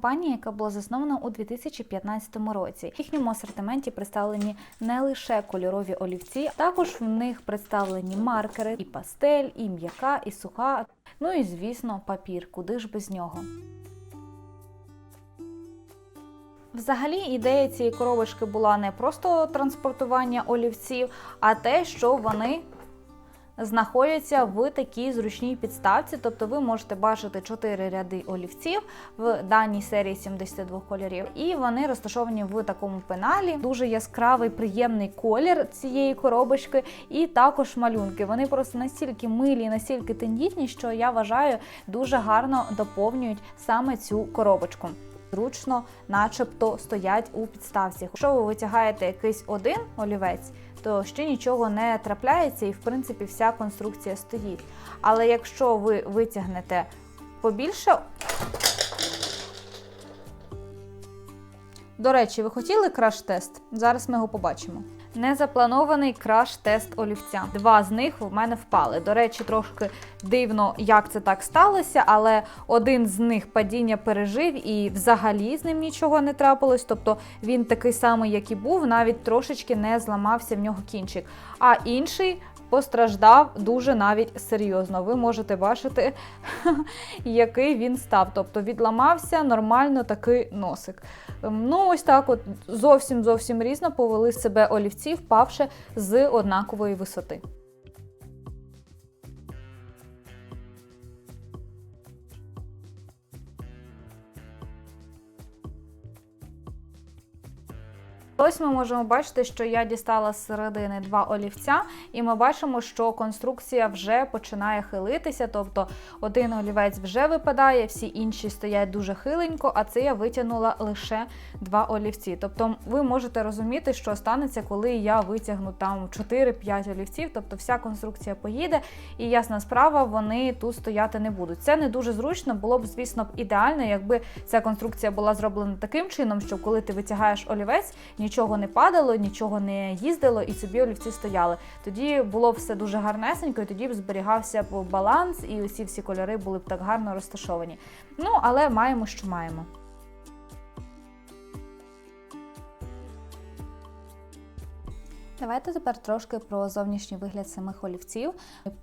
Компанія, яка була заснована у 2015 році. В їхньому асортименті представлені не лише кольорові олівці, також в них представлені маркери, і пастель, і м'яка, і суха. Ну і звісно, папір. Куди ж без нього? Взагалі, ідея цієї коробочки була не просто транспортування олівців, а те, що вони знаходяться в такій зручній підставці. Тобто ви можете бачити 4 ряди олівців в даній серії 72 кольорів, і вони розташовані в такому пеналі. Дуже яскравий, приємний колір цієї коробочки, і також малюнки. Вони просто настільки милі, настільки тендітні, що я вважаю дуже гарно доповнюють саме цю коробочку зручно, начебто, стоять у підставці. Якщо ви витягаєте якийсь один олівець, то ще нічого не трапляється, і в принципі вся конструкція стоїть. Але якщо ви витягнете побільше. До речі, ви хотіли краш-тест? Зараз ми його побачимо. Незапланований краш-тест олівця. Два з них в мене впали. До речі, трошки дивно, як це так сталося, але один з них падіння пережив і взагалі з ним нічого не трапилось. Тобто він такий самий, як і був, навіть трошечки не зламався в нього кінчик. А інший постраждав дуже навіть серйозно. Ви можете бачити, який він став. Тобто відламався нормально такий носик. Ем, Ну, ось так, от зовсім зовсім різно повели себе олівці, впавши з однакової висоти. Ось ми можемо бачити, що я дістала з середини два олівця, і ми бачимо, що конструкція вже починає хилитися. Тобто один олівець вже випадає, всі інші стоять дуже хиленько, а це я витягнула лише два олівці. Тобто ви можете розуміти, що станеться, коли я витягну там 4-5 олівців, тобто вся конструкція поїде, і ясна справа, вони тут стояти не будуть. Це не дуже зручно, було б, звісно, ідеально, якби ця конструкція була зроблена таким чином, що коли ти витягаєш олівець, нічого не падало, нічого не їздило, і собі олівці стояли. Тоді було все дуже гарнесенько, і тоді б зберігався баланс, і усі всі кольори були б так гарно розташовані. Ну, але маємо, що маємо. Давайте тепер трошки про зовнішній вигляд самих олівців.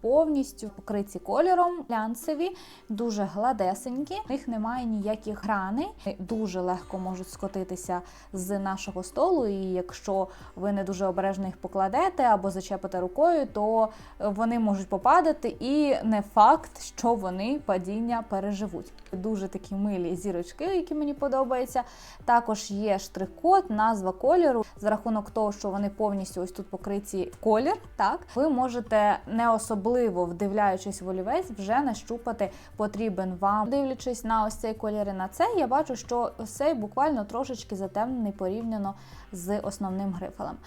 Повністю покриті кольором, глянцеві, дуже гладесенькі. В них немає ніяких граней, дуже легко можуть скотитися з нашого столу. І якщо ви не дуже обережно їх покладете або зачепите рукою, то вони можуть попадати, і не факт, що вони падіння переживуть. Дуже такі милі зірочки, які мені подобаються. Також є штрих-код, назва кольору за рахунок того, що вони повністю ось тут покриті колір. Так ви можете не особливо вдивляючись в олівець, вже нащупати потрібен вам. Дивлячись на ось цей колір і на цей, я бачу, що цей буквально трошечки затемнений порівняно з основним грифелем.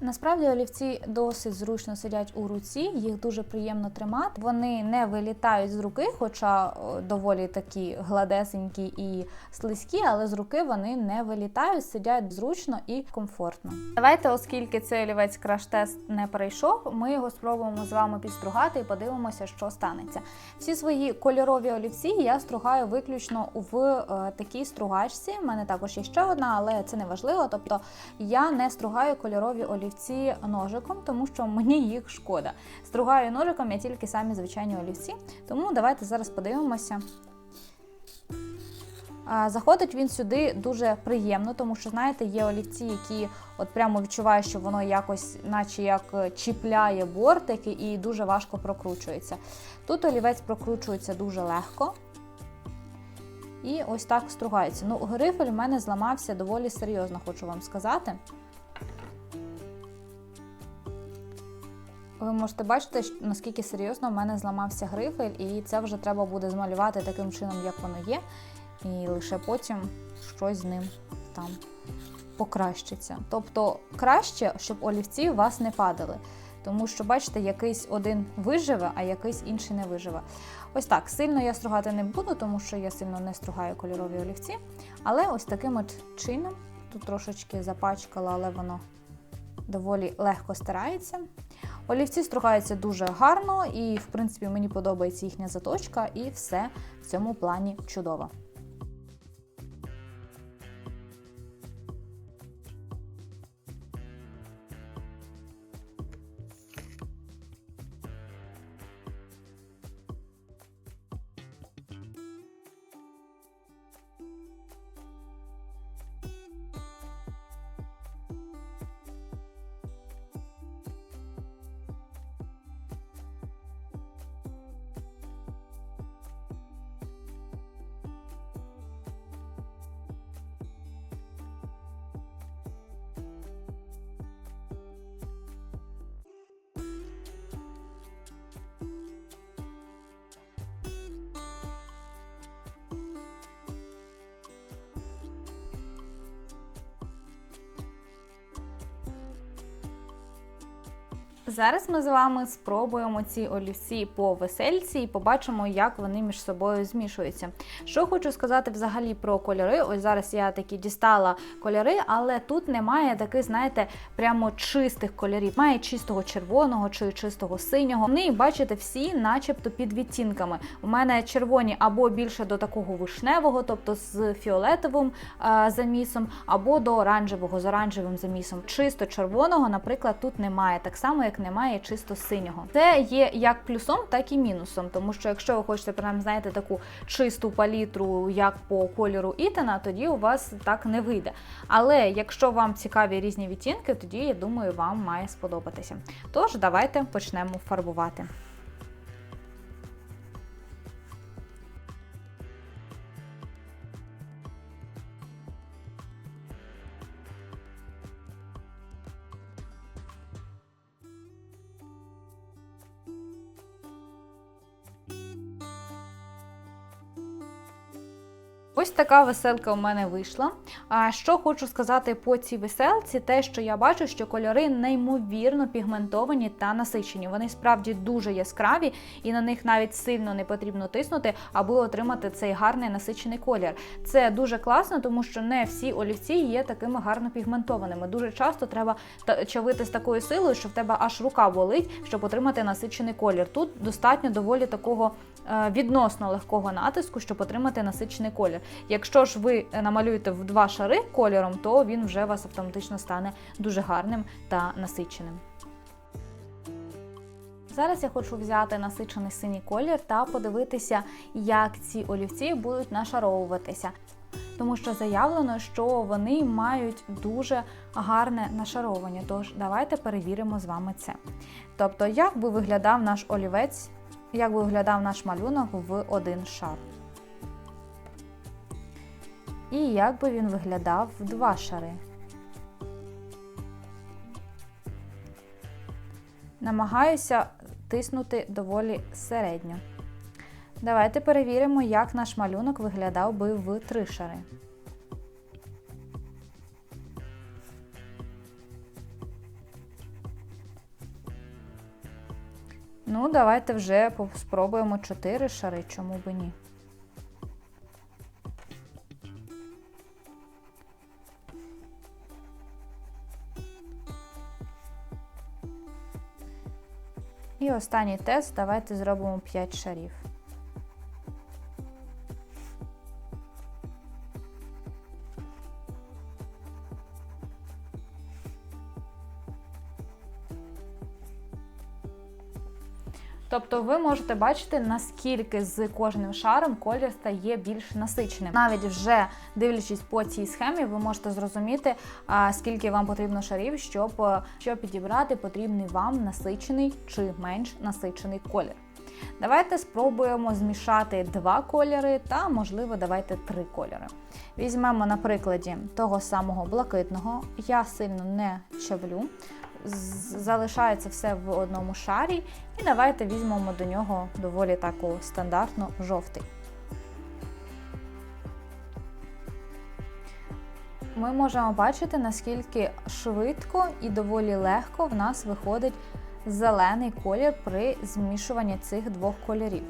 Насправді олівці досить зручно сидять у руці, їх дуже приємно тримати. Вони не вилітають з руки, хоча доволі такі гладесенькі і слизькі, але з руки вони не вилітають, сидять зручно і комфортно. Давайте, оскільки цей олівець краш-тест не пройшов, ми його спробуємо з вами підстругати і подивимося, що станеться. Всі свої кольорові олівці я стругаю виключно в е, такій стругачці. У мене також є ще одна, але це не важливо. Тобто я не стругаю кольорові олівці олівці ножиком, тому що мені їх шкода. Стругаю ножиком я тільки самі звичайні олівці. Тому давайте зараз подивимося. Заходить він сюди дуже приємно, тому що, знаєте, є олівці, які от прямо відчуваєш, що воно якось, наче як чіпляє бортики, і дуже важко прокручується. Тут олівець прокручується дуже легко. І ось так стругається. Ну, грифель в мене зламався доволі серйозно, хочу вам сказати. Ви можете бачити, наскільки серйозно в мене зламався грифель, і це вже треба буде змалювати таким чином, як воно є, і лише потім щось з ним там покращиться. Тобто краще, щоб олівці у вас не падали. Тому що, бачите, якийсь один виживе, а якийсь інший не виживе. Ось так, сильно я стругати не буду, тому що я сильно не стругаю кольорові олівці. Але ось таким от чином, тут трошечки запачкала, але воно доволі легко стирається. Олівці стругаються дуже гарно, і, в принципі, мені подобається їхня заточка, і все в цьому плані чудово. Зараз ми з вами спробуємо ці олівці по весельці і побачимо, як вони між собою змішуються. Що хочу сказати взагалі про кольори. Ось зараз я такі дістала кольори, але тут немає таких, знаєте, прямо чистих кольорів. Має чистого червоного чи чистого синього. Вони, бачите, всі, начебто, під відтінками. У мене червоні або більше до такого вишневого, тобто з фіолетовим е, замісом, або до оранжевого з оранжевим замісом. Чисто червоного, наприклад, тут немає, так само як немає чисто синього. Це є як плюсом, так і мінусом, тому що якщо ви хочете прям знаєте таку чисту палітру, як по кольору Ітана, тоді у вас так не вийде. Але якщо вам цікаві різні відтінки, тоді я думаю, вам має сподобатися. Тож давайте почнемо фарбувати. Така веселка у мене вийшла. А що хочу сказати по цій веселці, те, що я бачу, що кольори неймовірно пігментовані та насичені. Вони справді дуже яскраві, і на них навіть сильно не потрібно тиснути, аби отримати цей гарний насичений колір. Це дуже класно, тому що не всі олівці є такими гарно пігментованими. Дуже часто треба чавити з такою силою, що в тебе аж рука болить, щоб отримати насичений колір. Тут достатньо доволі такого е, відносно легкого натиску, щоб отримати насичений колір. Якщо ж ви намалюєте в два шари кольором, то він вже у вас автоматично стане дуже гарним та насиченим. Зараз я хочу взяти насичений синій колір та подивитися, як ці олівці будуть нашаровуватися. Тому що заявлено, що вони мають дуже гарне нашаровування. Тож давайте перевіримо з вами це. Тобто, як би виглядав наш олівець, як би виглядав наш малюнок в один шар. І як би він виглядав в два шари. Намагаюся тиснути доволі середньо. Давайте перевіримо, як наш малюнок виглядав би в три шари. Ну, давайте вже спробуємо чотири шари, чому би ні. І останній тест. Давайте зробимо 5 шарів. Тобто ви можете бачити, наскільки з кожним шаром колір стає більш насиченим. Навіть вже дивлячись по цій схемі, ви можете зрозуміти, скільки вам потрібно шарів, щоб, е, щоб підібрати потрібний вам насичений чи менш насичений колір. Давайте спробуємо змішати два кольори та, можливо, давайте три кольори. Візьмемо на прикладі того самого блакитного. Я сильно не чавлю. Залишається все в одному шарі. І давайте візьмемо до нього доволі таку стандартну жовтий. Ми можемо бачити, наскільки швидко і доволі легко в нас виходить зелений колір при змішуванні цих двох кольорів.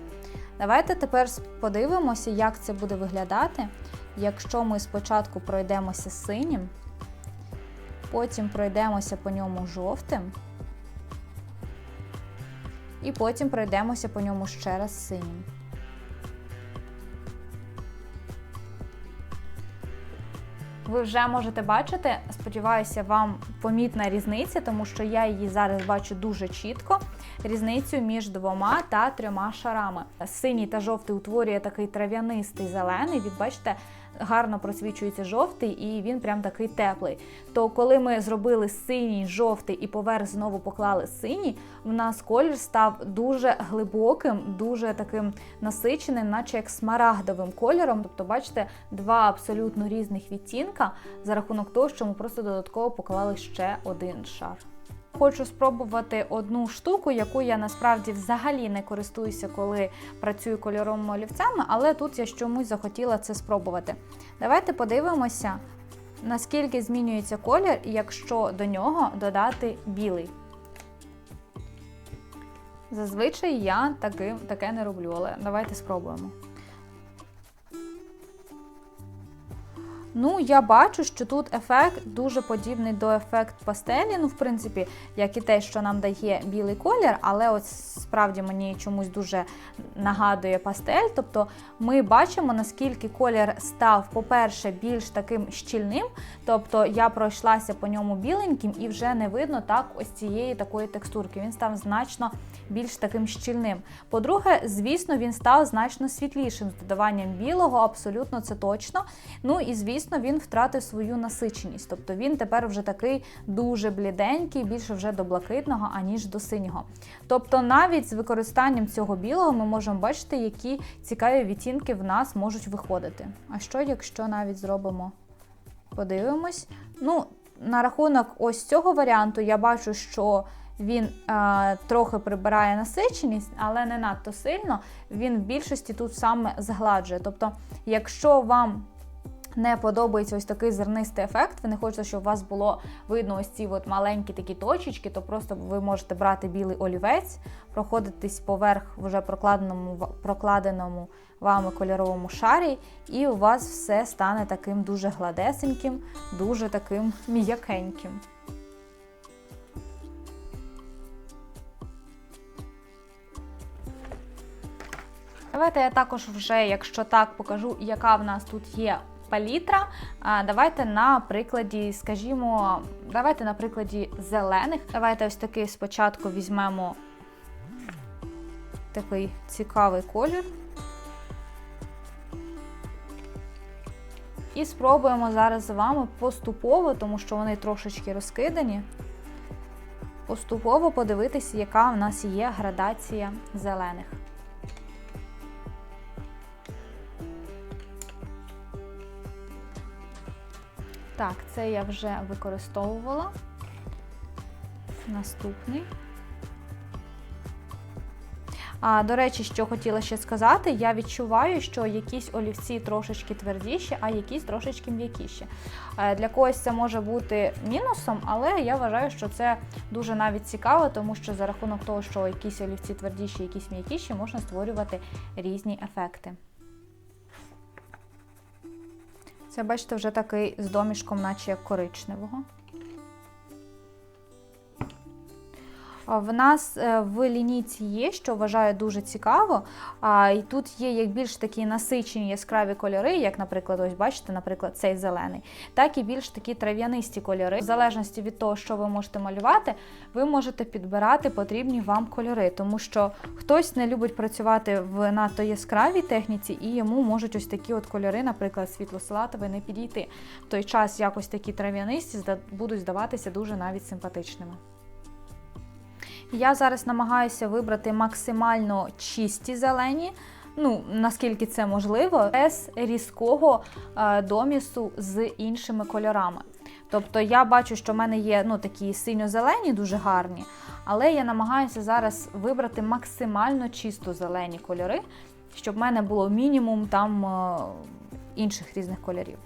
Давайте тепер подивимося, як це буде виглядати, якщо ми спочатку пройдемося синім, потім пройдемося по ньому жовтим, і потім пройдемося по ньому ще раз синім. Ви вже можете бачити, сподіваюся, вам помітна різниця, тому що я її зараз бачу дуже чітко. Різницю між двома та трьома шарами. Синій та жовтий утворює такий трав'янистий зелений. Від бачите, гарно просвічується жовтий, і він прям такий теплий. То коли ми зробили синій, жовтий і поверх знову поклали синій, в нас колір став дуже глибоким, дуже таким насиченим, наче як смарагдовим кольором. Тобто, бачите, два абсолютно різних відтінка за рахунок того, що ми просто додатково поклали ще один шар. Хочу спробувати одну штуку, яку я насправді взагалі не користуюся, коли працюю кольоровими олівцями, але тут я чомусь захотіла це спробувати. Давайте подивимося, наскільки змінюється колір, якщо до нього додати білий. Зазвичай я таки, таке не роблю, але давайте спробуємо. Ну, я бачу, що тут ефект дуже подібний до ефект пастелі. Ну, в принципі, як і те, що нам дає білий колір, але от справді мені чомусь дуже нагадує пастель. Тобто ми бачимо, наскільки колір став, по-перше, більш таким щільним. Тобто я пройшлася по ньому біленьким і вже не видно так ось цієї такої текстурки. Він став значно більш таким щільним. По-друге, звісно, він став значно світлішим з додаванням білого, абсолютно це точно. Ну і звісно, він втратив свою насиченість. Тобто він тепер вже такий дуже бліденький, більше вже до блакитного, аніж до синього. Тобто, навіть з використанням цього білого ми можемо бачити, які цікаві відтінки в нас можуть виходити. А що, якщо навіть зробимо? Подивимось. Ну, на рахунок ось цього варіанту я бачу, що він е, трохи прибирає насиченість, але не надто сильно. Він в більшості тут саме згладжує. Тобто, якщо вам не подобається ось такий зернистий ефект, ви не хочете, щоб у вас було видно ось ці от маленькі такі точечки, то просто ви можете брати білий олівець, проходитись поверх вже прокладеному прокладеному вами кольоровому шарі, і у вас все стане таким дуже гладесеньким, дуже таким м'якеньким. Давайте я також вже, якщо так, покажу, яка в нас тут є палітра. Давайте на прикладі, скажімо, давайте на прикладі зелених. Давайте ось такий спочатку візьмемо такий цікавий колір. І спробуємо зараз з вами поступово, тому що вони трошечки розкидані, поступово подивитися, яка в нас є градація зелених. Так, це я вже використовувала. Наступний. А, До речі, що хотіла ще сказати, я відчуваю, що якісь олівці трошечки твердіші, а якісь трошечки м'якіші. Е, для когось це може бути мінусом, але я вважаю, що це дуже навіть цікаво, тому що за рахунок того, що якісь олівці твердіші, якісь м'якіші, можна створювати різні ефекти. Це, бачите, вже такий з домішком, наче як коричневого. В нас е, в лінійці є, що вважаю дуже цікаво. І тут є як більш такі насичені яскраві кольори, як, наприклад, ось бачите, наприклад, цей зелений, так і більш такі трав'янисті кольори. В залежності від того, що ви можете малювати, ви можете підбирати потрібні вам кольори, тому що хтось не любить працювати в надто яскравій техніці, і йому можуть ось такі от кольори, наприклад, світло-салатовий, не підійти. В той час якось такі трав'янисті будуть здаватися дуже навіть симпатичними. Я зараз намагаюся вибрати максимально чисті зелені, ну, наскільки це можливо, без різкого е, домісу з іншими кольорами. Тобто я бачу, що в мене є ну, такі синьо-зелені, дуже гарні, але я намагаюся зараз вибрати максимально чисто зелені кольори, щоб в мене було мінімум там е, інших різних кольорів.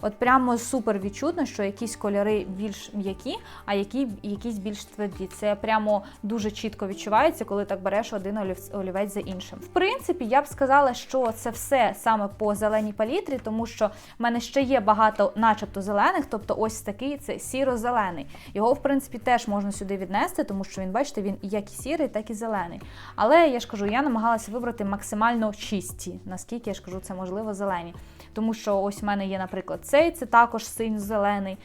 От прямо супер відчутно, що якісь кольори більш м'які, а які якісь більш тверді. Це прямо дуже чітко відчувається, коли так береш один олівець за іншим. В принципі, я б сказала, що це все саме по зеленій палітрі, тому що в мене ще є багато, начебто, зелених, тобто ось такий це сіро-зелений. Його, в принципі, теж можна сюди віднести, тому що він, бачите, він як і сірий, так і зелений. Але я ж кажу, я намагалася вибрати максимально чисті, наскільки я ж кажу, це можливо зелені. Тому що ось в мене є, наприклад, цей, це також синь-зелений.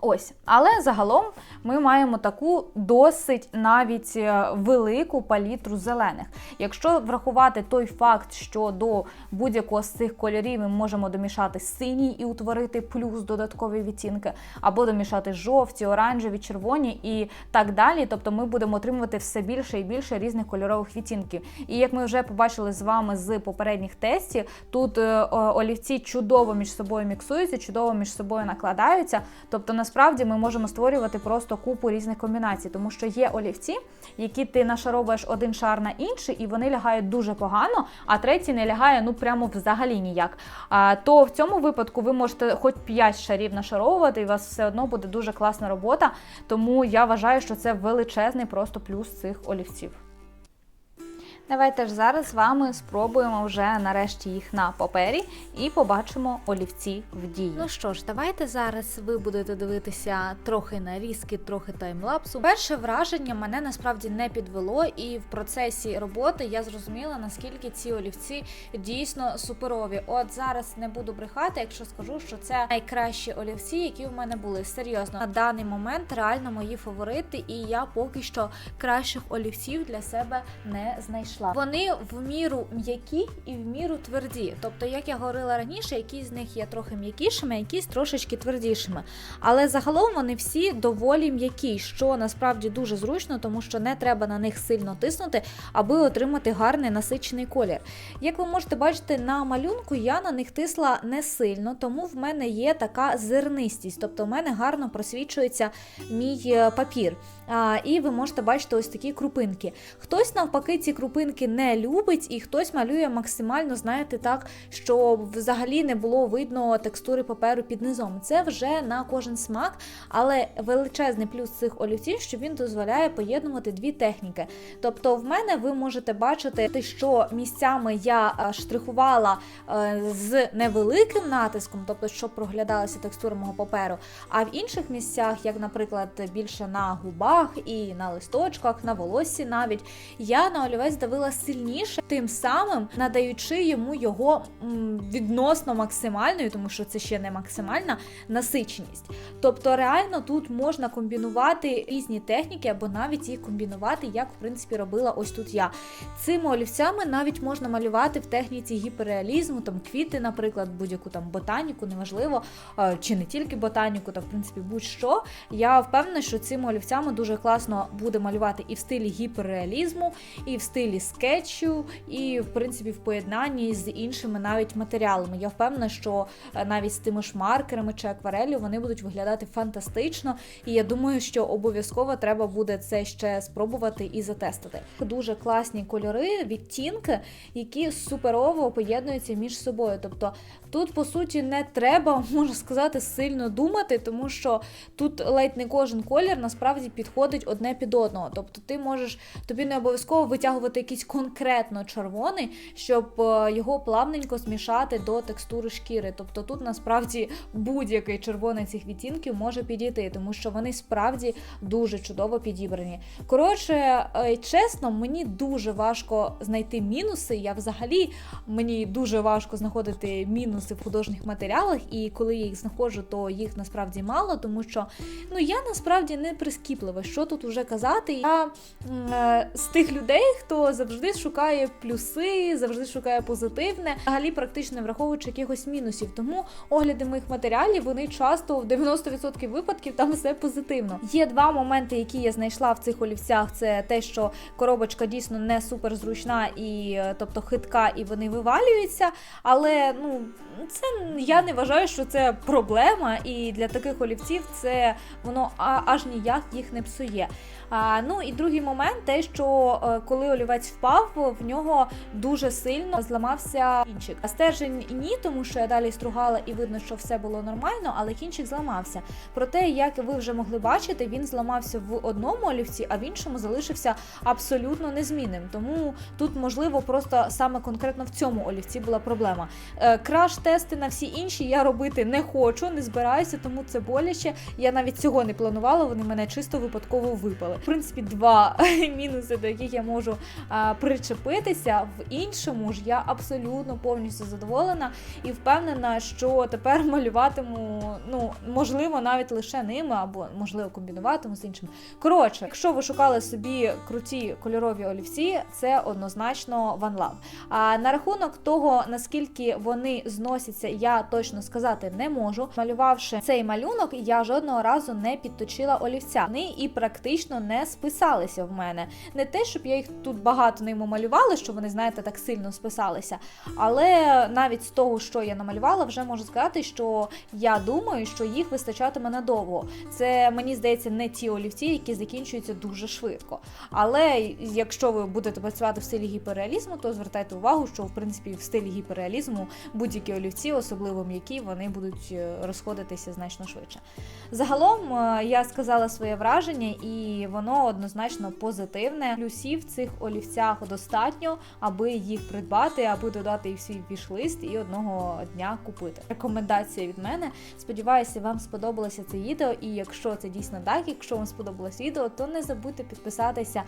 Ось, але загалом ми маємо таку досить навіть е, велику палітру зелених. Якщо врахувати той факт, що до будь-якого з цих кольорів ми можемо домішати синій і утворити плюс додаткові відтінки, або домішати жовті, оранжеві, червоні і так далі. Тобто ми будемо отримувати все більше і більше різних кольорових відтінків. І як ми вже побачили з вами з попередніх тестів, тут е, олівці чудово між собою міксуються, чудово між собою накладаються. Тобто, насправді ми можемо створювати просто купу різних комбінацій, тому що є олівці, які ти нашаровуєш один шар на інший, і вони лягають дуже погано, а третій не лягає ну прямо взагалі ніяк. А, То в цьому випадку ви можете хоч 5 шарів нашаровувати, і у вас все одно буде дуже класна робота. Тому я вважаю, що це величезний просто плюс цих олівців. Давайте ж зараз з вами спробуємо вже нарешті їх на папері і побачимо олівці в дії. Ну що ж, давайте зараз ви будете дивитися трохи нарізки, трохи таймлапсу. Перше враження мене насправді не підвело, і в процесі роботи я зрозуміла, наскільки ці олівці дійсно суперові. От зараз не буду брехати, якщо скажу, що це найкращі олівці, які в мене були. Серйозно, на даний момент реально мої фаворити, і я поки що кращих олівців для себе не знайшла знайшла. Вони в міру м'які і в міру тверді. Тобто, як я говорила раніше, якісь з них є трохи м'якішими, якісь трошечки твердішими. Але загалом вони всі доволі м'які, що насправді дуже зручно, тому що не треба на них сильно тиснути, аби отримати гарний насичений колір. Як ви можете бачити на малюнку, я на них тисла не сильно, тому в мене є така зернистість, тобто в мене гарно просвічується мій е, папір. А, І ви можете бачити ось такі крупинки. Хтось навпаки ці крупинки картинки не любить, і хтось малює максимально, знаєте, так, що взагалі не було видно текстури паперу під низом. Це вже на кожен смак, але величезний плюс цих олівців, що він дозволяє поєднувати дві техніки. Тобто, в мене ви можете бачити, що місцями я е, штрихувала е, з невеликим натиском, тобто, щоб проглядалася текстура мого паперу. А в інших місцях, як, наприклад, більше на губах і на листочках, на волоссі навіть, я на олівець давила робила сильніше, тим самим надаючи йому його відносно максимальною, тому що це ще не максимальна насиченість. Тобто, реально тут можна комбінувати різні техніки, або навіть їх комбінувати, як в принципі робила ось тут я. Цими олівцями навіть можна малювати в техніці гіперреалізму, там квіти, наприклад, будь-яку там ботаніку, неважливо, чи не тільки ботаніку, та в принципі будь-що. Я впевнена, що цими олівцями дуже класно буде малювати і в стилі гіперреалізму, і в стилі скетчу, і, в принципі, в поєднанні з іншими навіть матеріалами. Я впевнена, що е, навіть з тими ж маркерами чи акварелью вони будуть виглядати фантастично. І я думаю, що обов'язково треба буде це ще спробувати і затестити. Дуже класні кольори, відтінки, які суперово поєднуються між собою. Тобто тут, по суті, не треба, можна сказати, сильно думати, тому що тут ледь не кожен колір насправді підходить одне під одного. Тобто, ти можеш тобі не обов'язково витягувати якийсь конкретно червоний, щоб е, його плавненько змішати до текстури шкіри. Тобто тут насправді будь-який червоний цих відтінків може підійти, тому що вони справді дуже чудово підібрані. Коротше, е, чесно, мені дуже важко знайти мінуси. Я взагалі мені дуже важко знаходити мінуси в художніх матеріалах, і коли я їх знаходжу, то їх насправді мало, тому що ну я насправді не прискіплива. Що тут вже казати? Я е, з тих людей, хто завжди шукає плюси, завжди шукає позитивне, взагалі практично враховуючи якихось мінусів. Тому огляди моїх матеріалів вони часто в 90% випадків там все позитивно. Є два моменти, які я знайшла в цих олівцях. Це те, що коробочка дійсно не супер зручна і е, тобто хитка, і вони вивалюються. Але ну це я не вважаю, що це проблема, і для таких олівців це воно аж ніяк їх не псує. А, Ну і другий момент, те, що е, коли олівець впав, в нього дуже сильно зламався кінчик. А стержень ні, тому що я далі стругала і видно, що все було нормально, але кінчик зламався. Проте, як ви вже могли бачити, він зламався в одному олівці, а в іншому залишився абсолютно незмінним. Тому тут, можливо, просто саме конкретно в цьому олівці була проблема. Е, краш-тести на всі інші я робити не хочу, не збираюся, тому це боляче. Я навіть цього не планувала, вони мене чисто випадково випали. В принципі, два мінуси, до яких я можу а, причепитися. В іншому ж я абсолютно повністю задоволена і впевнена, що тепер малюватиму, ну можливо, навіть лише ними, або можливо комбінуватиму з іншим. Коротше, якщо ви шукали собі круті кольорові олівці, це однозначно One Love. А на рахунок того, наскільки вони зносяться, я точно сказати не можу. Малювавши цей малюнок, я жодного разу не підточила олівця. Вони і практично не списалися в мене. Не те, щоб я їх тут багато ними малювала, що вони, знаєте, так сильно списалися. Але навіть з того, що я намалювала, вже можу сказати, що я думаю, що їх вистачатиме надовго. Це мені здається не ті олівці, які закінчуються дуже швидко. Але якщо ви будете працювати в стилі гіперреалізму, то звертайте увагу, що в принципі в стилі гіперреалізму будь-які олівці, особливо м'які, вони будуть е, розходитися значно швидше. Загалом е, я сказала своє враження, і воно однозначно позитивне. Плюсів цих олівцях достатньо, аби їх придбати, аби додати їх в свій віш-лист і одного дня купити. Рекомендація від мене. Сподіваюся, вам сподобалося це відео. І якщо це дійсно так, якщо вам сподобалось відео, то не забудьте підписатися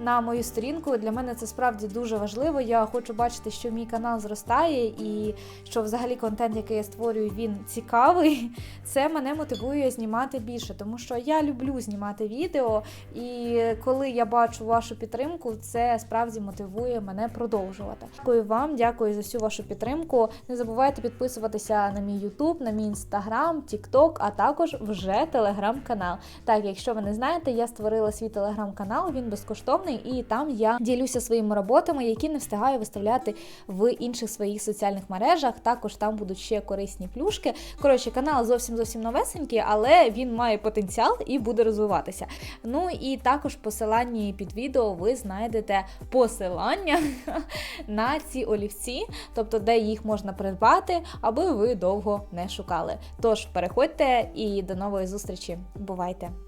на мою сторінку. Для мене це справді дуже важливо. Я хочу бачити, що мій канал зростає, і що взагалі контент, який я створюю, він цікавий. Це мене мотивує знімати більше, тому що я люблю знімати відео, і коли я бачу вашу підтримку, це справді мотивує мене продовжувати. Дякую вам, дякую за всю вашу підтримку. Не забувайте підписуватися на мій YouTube, на мій Instagram, TikTok, а також вже телеграм-канал. Так, якщо ви не знаєте, я створила свій телеграм-канал, він безкоштовний, і там я ділюся своїми роботами, які не встигаю виставляти в інших своїх соціальних мережах. Також там будуть ще корисні плюшки. Коротше, канал зовсім зовсім новесенький, але він має потенціал і буде розвиватися. Ну і також в посиланні під відео ви знайдете посилання на ці олівці, тобто де їх можна придбати, аби ви довго не шукали. Тож переходьте і до нової зустрічі. Бувайте!